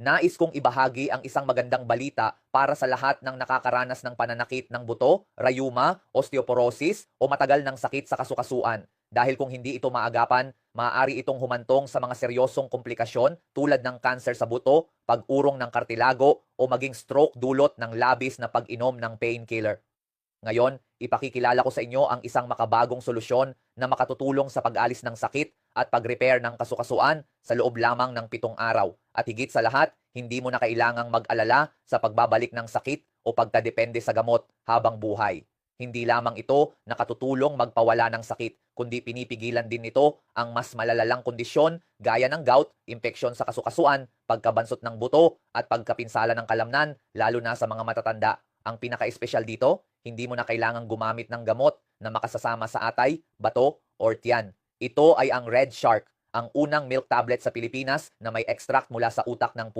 Nais kong ibahagi ang isang magandang balita para sa lahat ng nakakaranas ng pananakit ng buto, rayuma, osteoporosis o matagal ng sakit sa kasukasuan. Dahil kung hindi ito maagapan, maaari itong humantong sa mga seryosong komplikasyon tulad ng kanser sa buto, pag-urong ng kartilago o maging stroke dulot ng labis na pag-inom ng painkiller. Ngayon, ipakikilala ko sa inyo ang isang makabagong solusyon na makatutulong sa pag-alis ng sakit at pag-repair ng kasukasuan sa loob lamang ng pitong araw. At higit sa lahat, hindi mo na kailangang mag-alala sa pagbabalik ng sakit o pagkadepende sa gamot habang buhay. Hindi lamang ito nakatutulong magpawala ng sakit, kundi pinipigilan din nito ang mas malalalang kondisyon gaya ng gout, impeksyon sa kasukasuan, pagkabansot ng buto at pagkapinsala ng kalamnan, lalo na sa mga matatanda. Ang pinaka-espesyal dito, hindi mo na kailangang gumamit ng gamot na makasasama sa atay, bato, or tiyan. Ito ay ang Red Shark, ang unang milk tablet sa Pilipinas na may extract mula sa utak ng